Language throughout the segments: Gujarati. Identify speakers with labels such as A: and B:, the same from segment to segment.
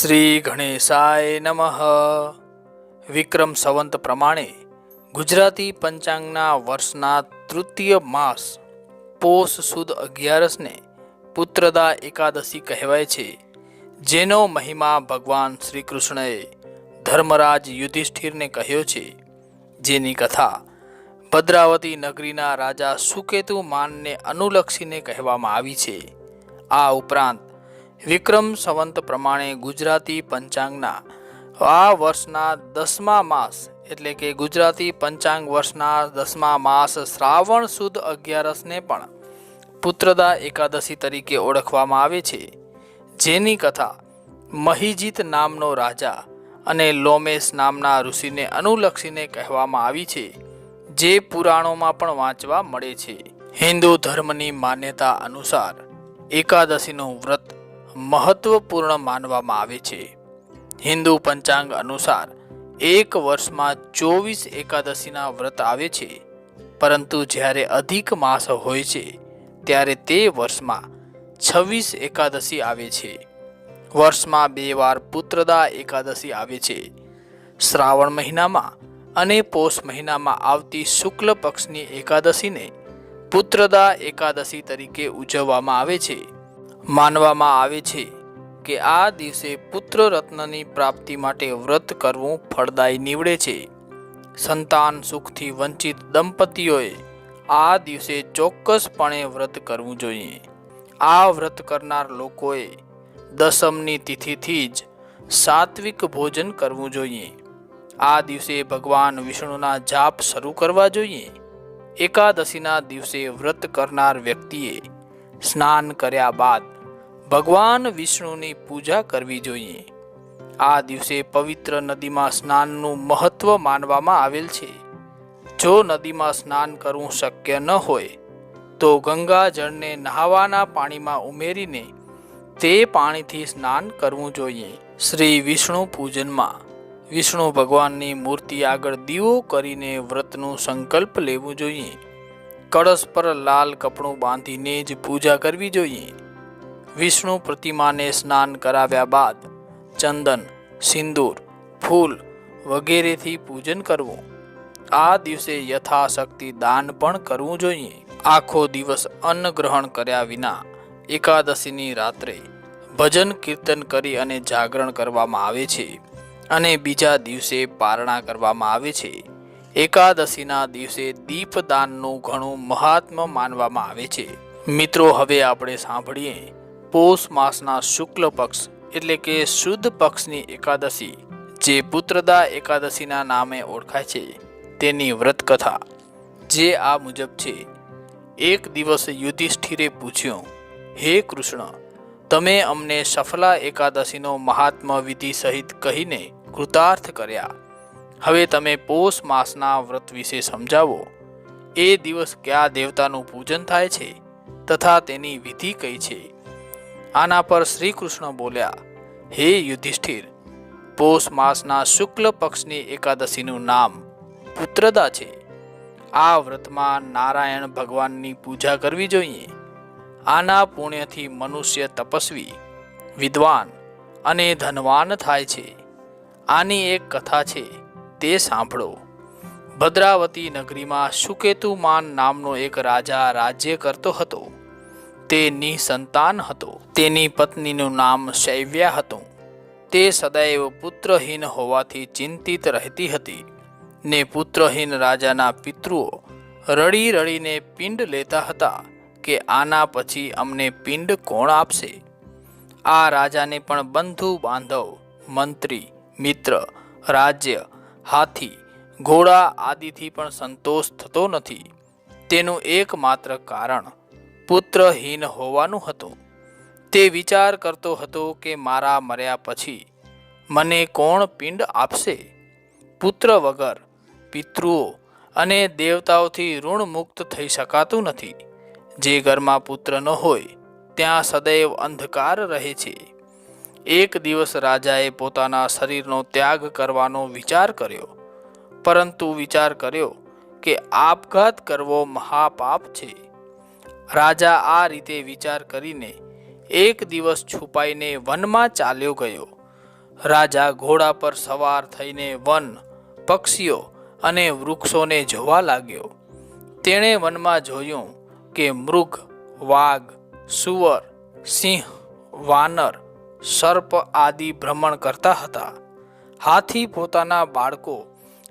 A: શ્રી ગણેશાય નમઃ. વિક્રમ સંવંત પ્રમાણે ગુજરાતી પંચાંગના વર્ષના તૃતીય માસ પોષ સુદ અગિયારસને પુત્રદા એકાદશી કહેવાય છે, જેનો મહિમા ભગવાન શ્રી કૃષ્ણએ ધર્મરાજ યુધિષ્ઠિરને કહ્યો છે. જેની કથા ભદ્રાવતી નગરીના રાજા સુકેતુ માનને અનુલક્ષીને કહેવામાં આવી છે. આ ઉપરાંત વિક્રમ સંવંત પ્રમાણે ગુજરાતી પંચાંગના આ વર્ષના દસમા માસ, એટલે કે ગુજરાતી પંચાંગ વર્ષના દસમા માસ શ્રાવણ સુદ અગિયારસને પણ પુત્રદા એકાદશી તરીકે ઓળખવામાં આવે છે. જેની કથા મહિજીત નામનો રાજા અને લોમેશ નામના ઋષિને અનુલક્ષીને કહેવામાં આવી છે, જે પુરાણોમાં પણ વાંચવા મળે છે. હિન્દુ ધર્મની માન્યતા અનુસાર એકાદશીનું વ્રત મહત્વપૂર્ણ માનવામાં આવે છે. હિન્દુ પંચાંગ અનુસાર એક વર્ષમાં ચોવીસ એકાદશીના વ્રત આવે છે. પરંતુ જ્યારે અધિક માસ હોય છે, ત્યારે તે વર્ષમાં છવ્વીસ એકાદશી આવે છે. વર્ષમાં બે વાર પુત્રદા એકાદશી આવે છે. શ્રાવણ મહિનામાં અને પોષ મહિનામાં આવતી શુક્લ પક્ષની એકાદશીને પુત્રદા એકાદશી તરીકે ઉજવવામાં આવે છે. માનવામાં આવે છે કે આ દિવસે પુત્ર રત્નની પ્રાપ્તિ માટે વ્રત કરવું ફળદાયી નીવડે છે. સંતાન સુખથી વંચિત દંપતીઓએ આ દિવસે ચોક્કસપણે વ્રત કરવું જોઈએ. આ વ્રત કરનાર લોકોએ દસમની તિથિથી જ સાત્વિક ભોજન કરવું જોઈએ. આ દિવસે ભગવાન વિષ્ણુના જાપ શરૂ કરવા જોઈએ. એકાદશીના દિવસે વ્રત કરનાર વ્યક્તિએ સ્નાન કર્યા બાદ ભગવાન વિષ્ણુની પૂજા કરવી જોઈએ. આ દિવસે પવિત્ર નદીમાં સ્નાનનું મહત્વ માનવામાં આવેલ છે. જો નદીમાં સ્નાન કરવું શક્ય ન હોય, તો ગંગા જળને નહાવાના પાણીમાં ઉમેરીને તે પાણીથી સ્નાન કરવું જોઈએ. શ્રી વિષ્ણુ પૂજનમાં વિષ્ણુ ભગવાનની મૂર્તિ આગળ દીવો કરીને વ્રતનું સંકલ્પ લેવું જોઈએ. કળશ પર લાલ કપડું બાંધીને જ પૂજા કરવી જોઈએ. વિષ્ણુ પ્રતિમાને સ્નાન કરાવ્યા બાદ ચંદન, સિંદૂર, ફૂલ વગેરેથી પૂજન કરવું. આ દિવસે યથાશક્તિ દાન પણ કરવું જોઈએ. આખો દિવસ અન્ન ગ્રહણ કર્યા વિના એકાદશીની રાત્રે ભજન કીર્તન કરી અને જાગરણ કરવામાં આવે છે અને બીજા દિવસે પારણા કરવામાં આવે છે. એકાદશીના દિવસે દીપદાનનું ઘણું મહાત્મ માનવામાં આવે છે. મિત્રો, હવે આપણે સાંભળીએ પોષ માસના શુક્લ પક્ષ એટલે કે શુદ્ધ પક્ષની એકાદશી, જે પુત્રદા એકાદશીના નામે ઓળખાય છે, તેની વ્રત કથા જે આ મુજબ છે, એક દિવસ યુધિષ્ઠિરે પૂછ્યું, હે કૃષ્ણ, તમે અમને સફલા એકાદશીનો મહાત્મા વિધિ સહિત કહીને કૃતાર્થ કર્યા. હવે તમે પોષ માસના વ્રત વિશે સમજાવો. એ દિવસ કયા દેવતાનું પૂજન થાય છે? તથા તેની વિધિ કઈ છે? આના પર શ્રી કૃષ્ણ બોલ્યા, હે યુધિષ્ઠિર, પોષ માસના શુક્લ પક્ષની એકાદશીનું નામ પુત્રદા છે. આ વ્રતમાં નારાયણ ભગવાનની પૂજા કરવી જોઈએ. આના પુણ્યથી મનુષ્ય તપસ્વી, વિદ્વાન અને ધનવાન થાય છે. આની એક કથા છે, તે સાંભળો. ભદ્રાવતી નગરીમાં સુકેતુમાન નામનો એક રાજા રાજ્ય કરતો હતો. તે નિસંતાન હતો. તેની પત્નીનું નામ શૈવ્યા હતું. તે સદૈવ પુત્રહીન હોવાથી ચિંતિત રહેતી હતી ને પુત્રહીન રાજાના પિતૃઓ રડી રડીને પિંડ લેતા હતા કે આના પછી અમને પિંડ કોણ આપશે? આ રાજાને પણ બંધુ બાંધવ, મંત્રી, મિત્ર, રાજ્ય, હાથી, ઘોડા આદિથી પણ સંતોષ થતો નથી. તેનું એકમાત્ર કારણ પુત્રહીન હોવાનું હતું. તે વિચાર કરતો હતો કે મારા મર્યા પછી મને કોણ પિંડ આપશે? પુત્ર વગર પિતૃઓ અને દેવતાઓથી ઋણમુક્ત થઈ શકાતું નથી. જે ઘરમાં પુત્ર ન હોય, ત્યાં સદૈવ અંધકાર રહે છે. એક દિવસ રાજાએ પોતાના શરીરનો ત્યાગ કરવાનો વિચાર કર્યો. પરંતુ વિચાર કર્યો કે આપઘાત કરવો મહાપાપ છે. રાજા આ રીતે વિચાર કરીને એક દિવસ છુપાઈને વનમાં ચાલ્યો ગયો. રાજા ઘોડા પર સવાર થઈને વન, પક્ષીઓ અને વૃક્ષોને જોવા લાગ્યો. તેણે વનમાં જોયું કે મૃગ, વાઘ, સુવર, સિંહ, વાનર, સર્પ આદિ ભ્રમણ કરતા હતા. હાથી પોતાના બાળકો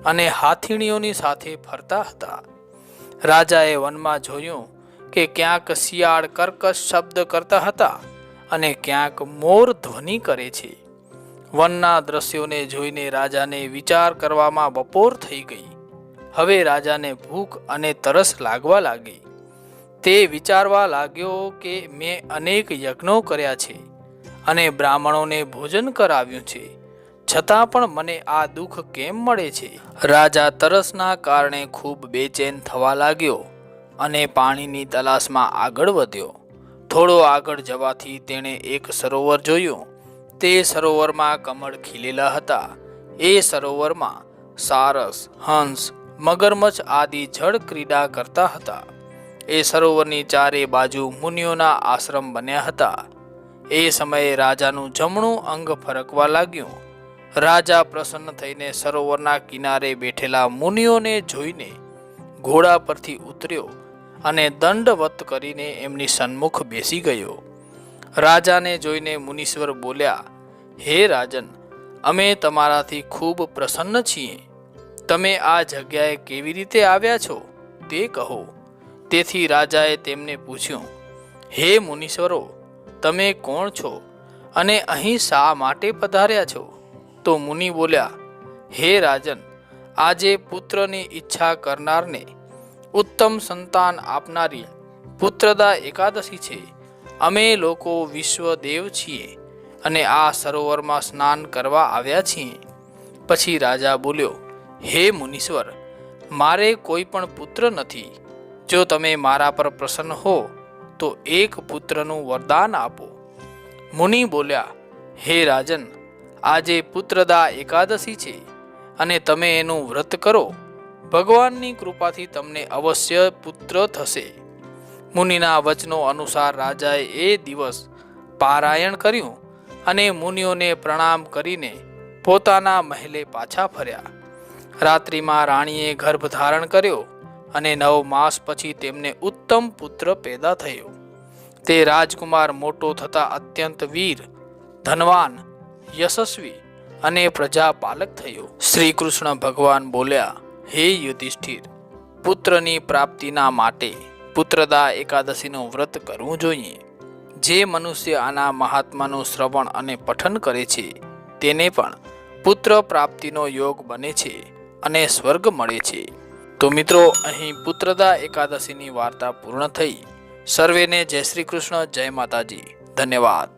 A: અને હાથીણીઓની સાથે ફરતા હતા. રાજાએ વનમાં જોયું કે ક્યાંક શિયાળ કર્કશ શબ્દ કરતા હતા અને ક્યાંક મોર ધ્વનિ કરે છે. વનના દ્રશ્યોને જોઈને રાજાને વિચાર કરવામાં બપોર થઈ ગઈ. હવે રાજાને ભૂખ અને તરસ લાગવા લાગી. તે વિચારવા લાગ્યો કે મેં અનેક યજ્ઞો કર્યા છે અને બ્રાહ્મણોને ભોજન કરાવ્યું છે. છતાં પણ મને આ દુઃખ કેમ મળે છે? રાજા તરસના કારણે ખૂબ બેચેન થવા લાગ્યો. અને પાણીની તલાશમાં આગળ વધ્યો. થોડો આગળ જવાથી તેણે એક સરોવર જોયું. તે સરોવરમાં કમળ ખીલેલા હતા. એ સરોવરમાં સારસ, હંસ, મગરમચ્છ આદિ જળ ક્રીડા કરતા હતા. એ સરોવરની ચારે બાજુ મુનિઓના આશ્રમ બન્યા હતા. એ સમયે રાજાનું જમણું અંગ ફરકવા લાગ્યું. રાજા પ્રસન્ન થઈને સરોવરના કિનારે બેઠેલા મુનિઓને જોઈને ઘોડા પરથી ઉતર્યો. અને દંડવત કરીને એમની સન્મુખ બેસી ગયો. રાજાને જોઈને મુનીશ્વર બોલ્યા, હે રાજન, અમે તમારાથી ખૂબ પ્રસન્ન છીએ. તમે આ જગ્યાએ કેવી રીતે આવ્યા છો તે કહો. તેથી રાજાએ તેમને પૂછ્યું, હે મુનીશ્વરો, તમે કોણ છો અને અહીં શા માટે પધાર્યા છો? તો મુનિ બોલ્યા, હે રાજન, આજે પુત્રની ઈચ્છા કરનારને ઉત્તમ સંતાન આપનારી પુત્રદા એકાદશી છે. અમે લોકો વિશ્વદેવ છીએ અને આ સરોવરમાં સ્નાન કરવા આવ્યા છીએ. પછી રાજા બોલ્યો, હે મુનીશ્વર, મારે કોઈ પણ પુત્ર નથી. જો તમે મારા પર પ્રસન્ન હો, તો એક પુત્રનું વરદાન આપો. મુનિ બોલ્યા, હે રાજન, આજે પુત્રદા એકાદશી છે અને તમે એનું વ્રત કરો. ભગવાનની કૃપાથી તમને અવશ્ય પુત્ર થશે. મુનિના વચનો અનુસાર રાજાએ એ દિવસ પારાયણ કર્યું અને મુનિઓને પ્રણામ કરીને પોતાના મહેલે પાછા ફર્યા. રાત્રિમાં રાણીએ ગર્ભ ધારણ કર્યો અને નવ માસ પછી તેમને ઉત્તમ પુત્ર પેદા થયો. તે રાજકુમાર મોટો થતા અત્યંત વીર, ધનવાન, યશસ્વી અને પ્રજાપાલક થયો. શ્રી કૃષ્ણ ભગવાન બોલ્યા હે યુધિષ્ઠિર, પુત્રની પ્રાપ્તિના માટે પુત્રદા એકાદશીનું વ્રત કરવું જોઈએ. જે મનુષ્ય આના મહાત્માનું શ્રવણ અને પઠન કરે છે, તેને પણ પુત્ર પ્રાપ્તિનો યોગ બને છે અને સ્વર્ગ મળે છે. તો મિત્રો, અહીં પુત્રદા એકાદશીની વાર્તા પૂર્ણ થઈ. સર્વેને જય શ્રી કૃષ્ણ, જય માતાજી. ધન્યવાદ.